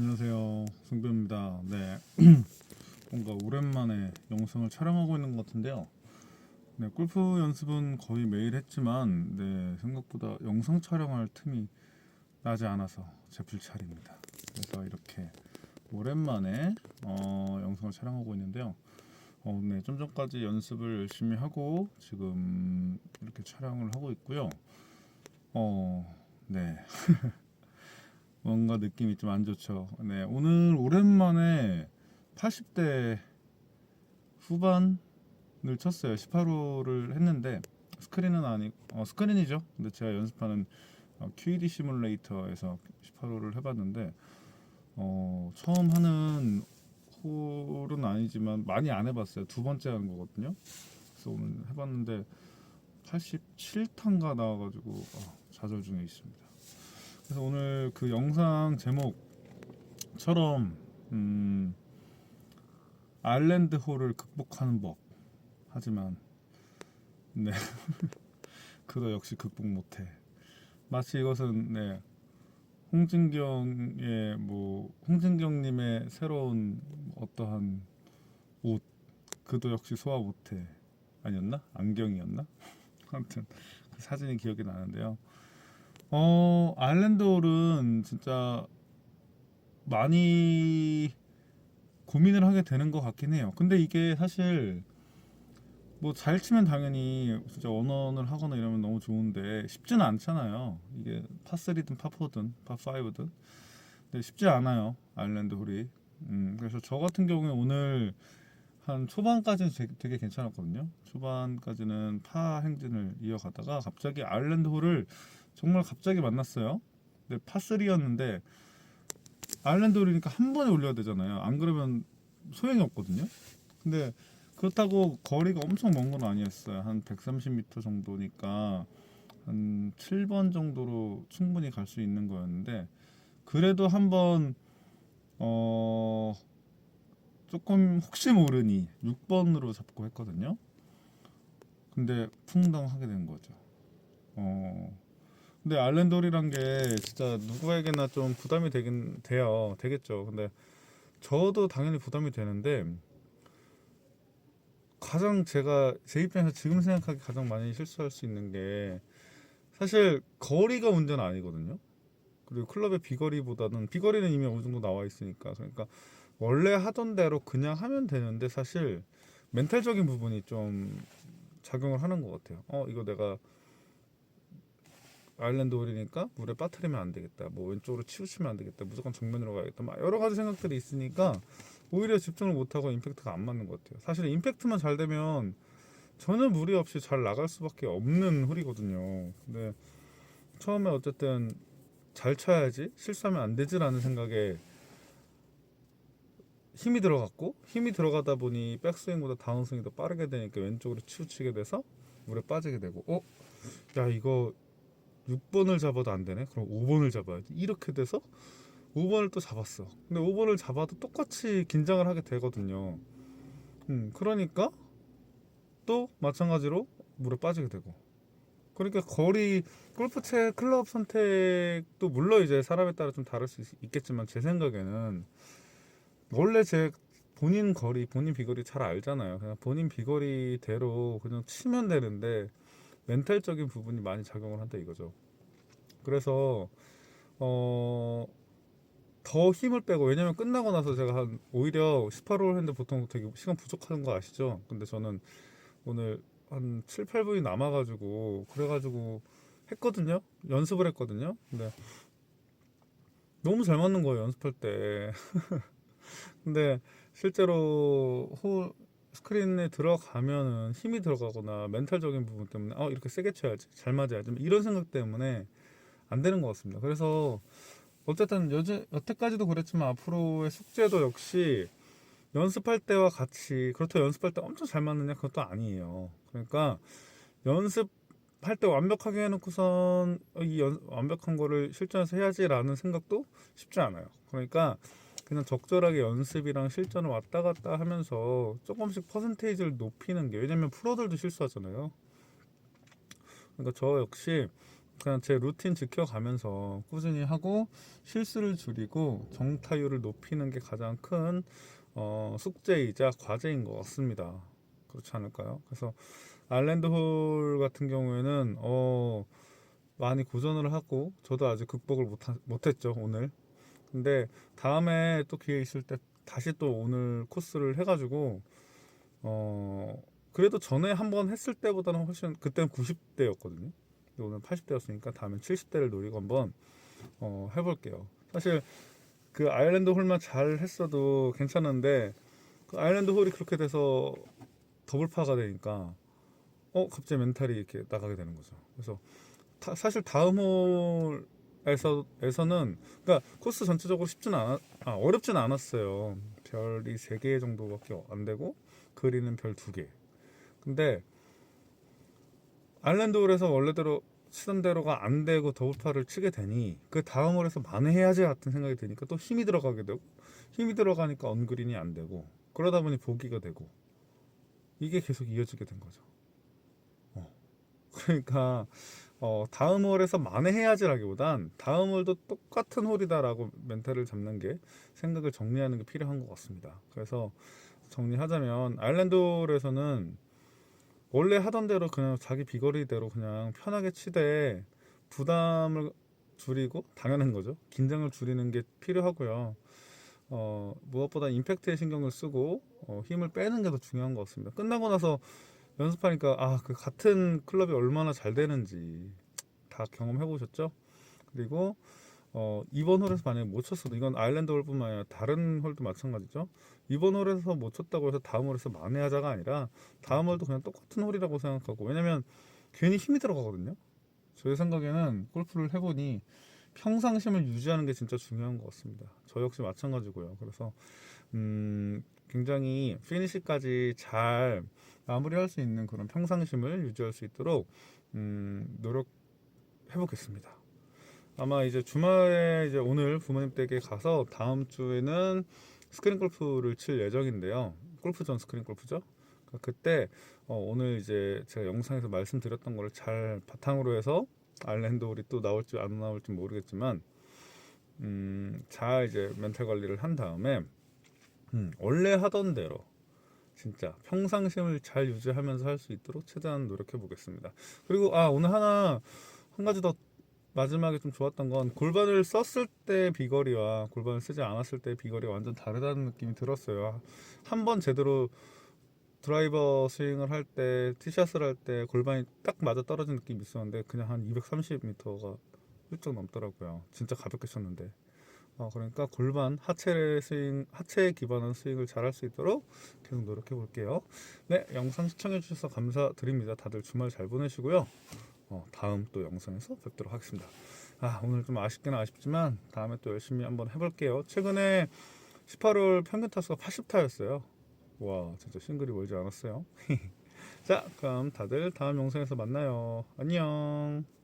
안녕하세요. 승부입니다. 네. 뭔가 오랜만에 영상을 촬영하고 있는 것 같은데요. 네, 골프 연습은 거의 매일 했지만, 네, 생각보다 영상 촬영할 틈이 나지 않아서 제 불찰입니다. 그래서 이렇게 오랜만에 어, 영상을 촬영하고 있는데요. 어, 네, 좀 전까지 연습을 열심히 하고 지금 이렇게 촬영을 하고 있고요. 어, 네. 뭔가 느낌이 좀 안 좋죠. 네, 오늘 오랜만에 80대 후반을 쳤어요. 18호를 했는데 스크린은 아니, 어, 스크린이죠. 근데 제가 연습하는 어, QED 시뮬레이터에서 18호를 해봤는데 어, 처음 하는 홀은 아니지만 많이 안 해봤어요. 두 번째 하는 거거든요. 그래서 오늘 해봤는데 87탄가 나와가지고 어, 좌절 중에 있습니다. 그래서 오늘 그 영상 제목처럼 음, 아일랜드 홀을 극복하는 법. 하지만 네. 그도 역시 극복 못해. 마치 이것은 네. 홍진경의 뭐 홍진경님의 새로운 어떠한 옷. 그도 역시 소화 못해. 아니었나? 안경이었나? 아무튼 그 사진이 기억이 나는데요. 어 아일랜드 홀은 진짜 많이 고민을 하게 되는 것 같긴 해요. 근데 이게 사실 뭐 잘 치면 당연히 진짜 원원을 하거나 이러면 너무 좋은데 쉽지는 않잖아요. 이게 파3든 파4든 파5든 근데 쉽지 않아요. 아일랜드 홀이. 음, 그래서 저 같은 경우에 오늘 한 초반까지는 되게, 되게 괜찮았거든요. 초반까지는 파 행진을 이어가다가 갑자기 아일랜드 홀을 정말 갑자기 만났어요. 근데 파3였는데 아일랜드 홀이니까 한 번에 올려야 되잖아요. 안 그러면 소용이 없거든요. 근데 그렇다고 거리가 엄청 먼 건 아니었어요. 한 130m 정도니까 한 7번 정도로 충분히 갈 수 있는 거였는데 그래도 한번 어 조금 혹시 모르니 6번으로 잡고 했거든요. 근데 풍덩 하게 된 거죠. 어 근데 알렌돌이란 게 진짜 누구에게나 좀 부담이 되긴 돼요. 되겠죠. 근데 저도 당연히 부담이 되는데 가장 제가 제 입장에서 지금 생각하기 가장 많이 실수할 수 있는 게 사실 거리가 문제는 아니거든요. 그리고 클럽의 비거리보다는 비거리는 이미 어느 정도 나와 있으니까 그러니까 원래 하던 대로 그냥 하면 되는데 사실 멘탈적인 부분이 좀 작용을 하는 것 같아요. 어 이거 내가 아일랜드 홀이니까 물에 빠뜨리면 안 되겠다. 뭐 왼쪽으로 치우치면 안 되겠다. 무조건 정면으로 가야겠다. 막 여러 가지 생각들이 있으니까 오히려 집중을 못 하고 임팩트가 안 맞는 것 같아요. 사실 임팩트만 잘 되면 전혀 무리 없이 잘 나갈 수밖에 없는 홀이거든요. 근데 처음에 어쨌든 잘 쳐야지 실수하면 안 되지라는 생각에 힘이 들어갔고 힘이 들어가다 보니 백스윙보다 다운스윙이 더 빠르게 되니까 왼쪽으로 치우치게 돼서 물에 빠지게 되고 어? 야 이거 6번을 잡아도 안 되네. 그럼 5번을 잡아야지. 이렇게 돼서 5번을 또 잡았어. 근데 5번을 잡아도 똑같이 긴장을 하게 되거든요. 음, 그러니까 또 마찬가지로 물에 빠지게 되고. 그러니까 거리 골프채 클럽 선택도 물론 이제 사람에 따라 좀 다를 수 있- 있겠지만 제 생각에는 원래 제 본인 거리, 본인 비거리 잘 알잖아요. 그냥 본인 비거리대로 그냥 치면 되는데 멘탈적인 부분이 많이 작용을 한다 이거죠. 그래서 어. 더 힘을 빼고 왜냐면 끝나고 나서 제가 한 오히려 18홀 했는데 보통 되게 시간 부족하는 거 아시죠? 근데 저는 오늘 한 7, 8분이 남아가지고 그래가지고 했거든요. 연습을 했거든요. 근데 너무 잘 맞는 거예요 연습할 때. 근데 실제로 홀 스크린에 들어가면은 힘이 들어가거나 멘탈적인 부분 때문에 어 이렇게 세게 쳐야지 잘 맞아야지 이런 생각 때문에 안 되는 것 같습니다. 그래서 어쨌든 여제, 여태까지도 그랬지만 앞으로의 숙제도 역시 연습할 때와 같이 그렇다고 연습할 때 엄청 잘 맞느냐 그것도 아니에요. 그러니까 연습할 때 완벽하게 해놓고선 이 연- 완벽한 거를 실전에서 해야지라는 생각도 쉽지 않아요. 그러니까 그냥 적절하게 연습이랑 실전을 왔다 갔다 하면서 조금씩 퍼센테이지를 높이는 게 왜냐면 프로들도 실수하잖아요. 그러니까 저 역시 그냥 제 루틴 지켜가면서 꾸준히 하고 실수를 줄이고 정타율을 높이는 게 가장 큰 어, 숙제이자 과제인 것 같습니다. 그렇지 않을까요? 그래서 아일랜드 홀 같은 경우에는 어, 많이 고전을 하고 저도 아직 극복을 못 못했죠 오늘. 근데 다음에 또 기회 있을 때 다시 또 오늘 코스를 해가지고 어 그래도 전에 한번 했을 때보다는 훨씬 그때는 90대였거든요. 근데 오늘 80대였으니까 다음엔 70대를 노리고 한번 어, 해볼게요. 사실 그 아일랜드 홀만 잘 했어도 괜찮은데 그 아일랜드 홀이 그렇게 돼서 더블파가 되니까 어 갑자기 멘탈이 이렇게 나가게 되는 거죠. 그래서 타- 사실 다음 홀 에서 에서는 그러니까 코스 전체적으로 쉽지는 않아 아, 어렵지는 않았어요. 별이 세 개 정도밖에 안 되고 그리는 별 두 개. 근데 아일랜드 홀에서 원래대로 치던 대로가 안 되고 더블파를 치게 되니 그 다음 홀에서 만회해야지 같은 생각이 드니까 또 힘이 들어가게 되고 힘이 들어가니까 언그린이 안 되고 그러다 보니 보기가 되고 이게 계속 이어지게 된 거죠. 어. 그러니까 어, 다음 홀에서 만회해야지라기보단 다음 홀도 똑같은 홀이다라고 멘탈을 잡는 게 생각을 정리하는 게 필요한 것 같습니다. 그래서 정리하자면 아일랜드 홀에서는 원래 하던 대로 그냥 자기 비거리대로 그냥 편하게 치되 부담을 줄이고 당연한 거죠. 긴장을 줄이는 게 필요하고요. 어, 무엇보다 임팩트에 신경을 쓰고 어, 힘을 빼는 게 더 중요한 것 같습니다. 끝나고 나서 연습하니까 아 그 같은 클럽이 얼마나 잘 되는지 다 경험해 보셨죠? 그리고 어, 이번 홀에서 만약에 못 쳤어도 이건 아일랜드 홀뿐만 아니라 다른 홀도 마찬가지죠. 이번 홀에서 못 쳤다고 해서 다음 홀에서 만회하자가 아니라 다음 홀도 그냥 똑같은 홀이라고 생각하고 왜냐면 괜히 힘이 들어가거든요. 제 생각에는 골프를 해보니 평상심을 유지하는 게 진짜 중요한 것 같습니다. 저 역시 마찬가지고요. 그래서 음, 굉장히 피니시까지 잘 마무리할 수 있는 그런 평상심을 유지할 수 있도록 음, 노력해 보겠습니다. 아마 이제 주말에 이제 오늘 부모님 댁에 가서 다음 주에는 스크린 골프를 칠 예정인데요. 골프 전 스크린 골프죠. 그러니까 그때 어, 오늘 이제 제가 영상에서 말씀드렸던 거를 잘 바탕으로 해서 홀이 또 나올지 안 나올지 모르겠지만 음, 잘 이제 멘탈 관리를 한 다음에 음, 원래 하던 대로 진짜 평상심을 잘 유지하면서 할 수 있도록 최대한 노력해 보겠습니다. 그리고 아 오늘 하나 한 가지 더 마지막에 좀 좋았던 건 골반을 썼을 때 비거리와 골반을 쓰지 않았을 때 비거리가 완전 다르다는 느낌이 들었어요. 한 번 제대로 드라이버 스윙을 할 때 티샷을 할 때 골반이 딱 맞아 떨어진 느낌이 있었는데 그냥 한 230m가 훌쩍 넘더라고요. 진짜 가볍게 쳤는데. 어, 그러니까 골반 하체 스윙 하체에 기반한 스윙을 잘할 수 있도록 계속 노력해 볼게요. 네, 영상 시청해 주셔서 감사드립니다. 다들 주말 잘 보내시고요. 어, 다음 또 영상에서 뵙도록 하겠습니다. 아, 오늘 좀 아쉽긴 아쉽지만 다음에 또 열심히 한번 해볼게요. 최근에 18월 평균 타수가 80타였어요. 와, 진짜 싱글이 멀지 않았어요. 자, 그럼 다들 다음 영상에서 만나요. 안녕.